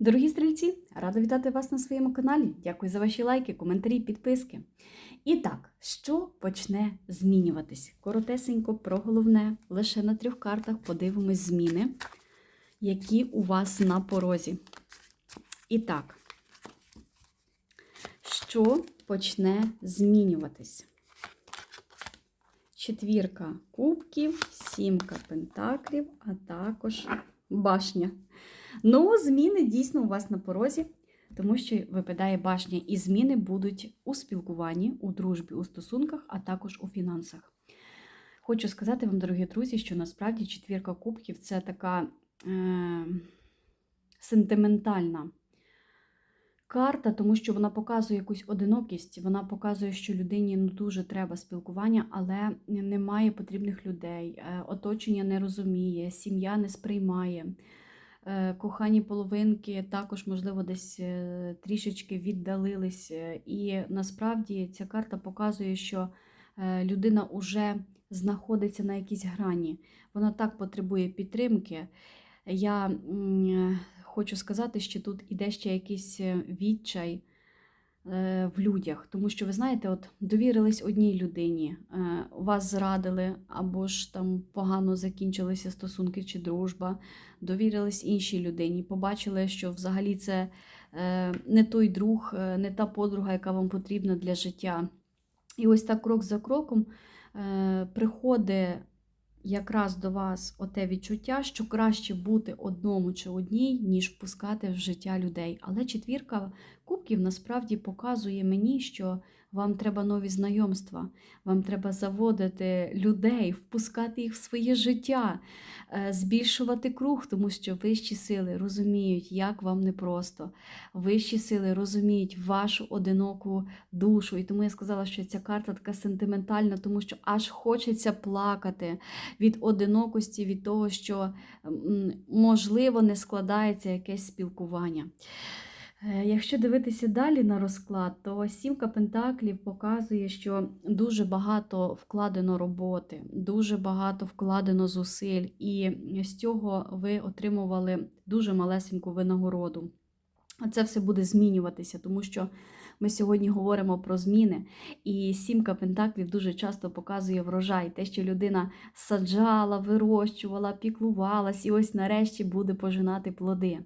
Дорогі стрільці, рада вітати вас на своєму каналі. Дякую за ваші лайки, коментарі, підписки. І так, що почне змінюватись? Коротесенько про головне, лише на трьох картах подивимось зміни, які у вас на порозі. І так, що почне змінюватись? Четвірка кубків, сімка пентаклів, а також башня. Ну, зміни дійсно у вас на порозі, тому що випадає башня, і зміни будуть у спілкуванні, у дружбі, у стосунках, а також у фінансах. Хочу сказати вам, дорогі друзі, що насправді четвірка кубків це така е- сентиментальна карта, тому що вона показує якусь одинокість, вона показує, що людині ну, дуже треба спілкування, але немає потрібних людей, е, оточення не розуміє, сім'я не сприймає. Е, Кохані половинки також, можливо, десь е, трішечки віддалились. е, І насправді ця карта показує, що людина вже знаходиться на якійсь грані. Вона так потребує підтримки. Я хочу сказати, що тут іде ще якийсь відчай в людях, тому що ви знаєте, от довірились одній людині, е, вас зрадили, або ж там погано закінчилися стосунки чи дружба, довірились іншій людині, побачили, що взагалі це е, не той друг, е, не та подруга, яка вам потрібна для життя. І ось так крок за кроком е, приходить якраз до вас оте відчуття, що краще бути одному чи одній, ніж впускати в життя людей. Але четвірка кубків насправді показує мені, що вам треба нові знайомства, вам треба заводити людей, впускати їх в своє життя, е, збільшувати круг, тому що вищі сили розуміють, як вам непросто. Вищі сили розуміють вашу одиноку душу. І тому я сказала, що ця карта така сентиментальна, тому що аж хочеться плакати від одинокості, від того, що можливо не складається якесь спілкування. Е, Якщо дивитися далі на розклад, то сімка пентаклів показує, що дуже багато вкладено роботи, дуже багато вкладено зусиль, і з цього ви отримували дуже малесеньку винагороду. А це все буде змінюватися, тому що ми сьогодні говоримо про зміни, і сімка пентаклів дуже часто показує врожай, те, що людина саджала, вирощувала, піклувалась, і ось нарешті буде пожинати плоди.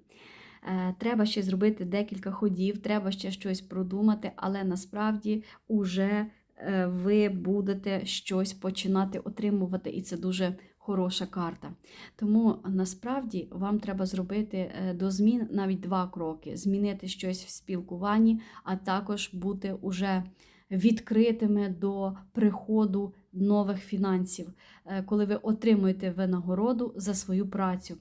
Е, Треба ще зробити декілька ходів, треба ще щось продумати, але насправді уже е, ви будете щось починати отримувати, і це дуже хороша карта. Тому насправді вам треба зробити е, до змін навіть два кроки: змінити щось в спілкуванні, а також бути уже відкритими до приходу нових фінансів, коли ви отримуєте винагороду за свою працю.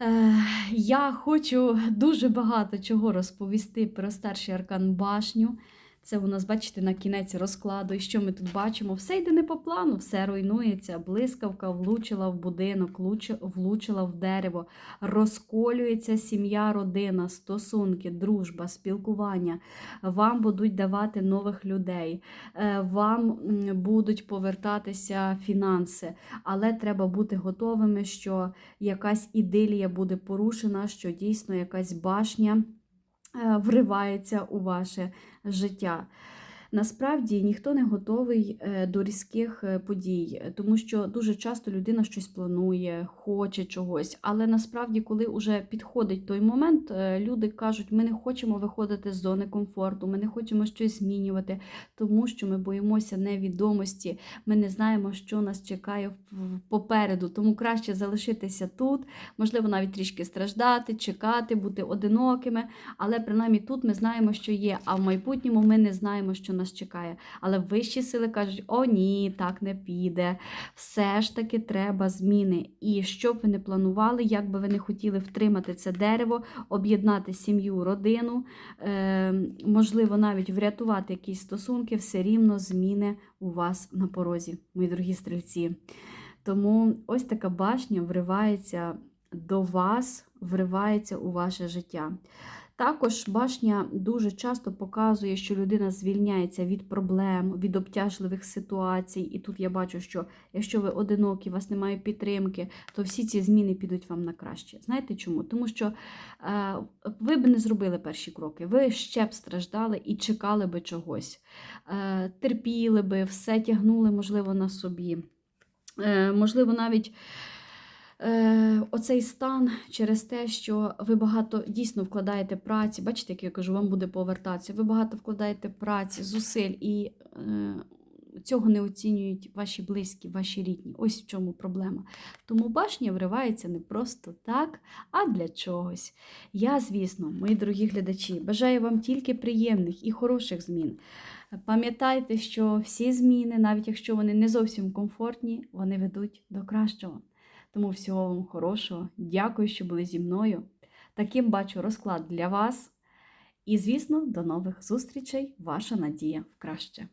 Е, Я хочу дуже багато чого розповісти про старший аркан башню. Це у нас, бачите, на кінець розкладу. І що ми тут бачимо? Все йде не по плану, все руйнується. Блискавка влучила в будинок, влучила в дерево, розколюється сім'я, родина, стосунки, дружба, спілкування. Вам будуть давати нових людей, е, вам будуть повертатися фінанси, але треба бути готовими, що якась ідилія буде порушена, що дійсно якась башня вривається у ваше життя. Насправді ніхто не готовий е, до різких е, подій, тому що дуже часто людина щось планує, хоче чогось. Але насправді, коли вже підходить той момент, е, люди кажуть, ми не хочемо виходити з зони комфорту, ми не хочемо щось змінювати, тому що ми боїмося невідомості, ми не знаємо, що нас чекає попереду. Тому краще залишитися тут, можливо, навіть трішки страждати, чекати, бути одинокими. Але принаймні тут ми знаємо, що є. А в майбутньому ми не знаємо, що нас чекає. Але вищі сили кажуть: о, ні, так не піде. Все ж таки треба зміни. І що б ви не планували, як би ви не хотіли втримати це дерево, об'єднати сім'ю, родину, е, можливо, навіть врятувати якісь стосунки, все рівно зміни у вас на порозі, мої дорогі стрільці. Тому ось така башня вривається до вас, вривається у ваше життя. Також башня дуже часто показує, що людина звільняється від проблем, від обтяжливих ситуацій. І тут я бачу, що якщо ви одинокі, у вас немає підтримки, то всі ці зміни підуть вам на краще. Знаєте чому? Тому що е, ви б не зробили перші кроки, ви ще б страждали і чекали би чогось, е, терпіли би, все тягнули, можливо, на собі. Е, можливо, навіть оцей стан через те, що ви багато дійсно вкладаєте праці, бачите, як я кажу, вам буде повертатися, ви багато вкладаєте праці, зусиль, і е, цього не оцінюють ваші близькі, ваші рідні. Ось в чому проблема. Тому башня вривається не просто так, а для чогось. Я, звісно, мої дорогі глядачі, бажаю вам тільки приємних і хороших змін. Пам'ятайте, що всі зміни, навіть якщо вони не зовсім комфортні, вони ведуть до кращого. Тому всього вам хорошого. Дякую, що були зі мною. Таким бачу розклад для вас. І, звісно, до нових зустрічей. Ваша надія в краще.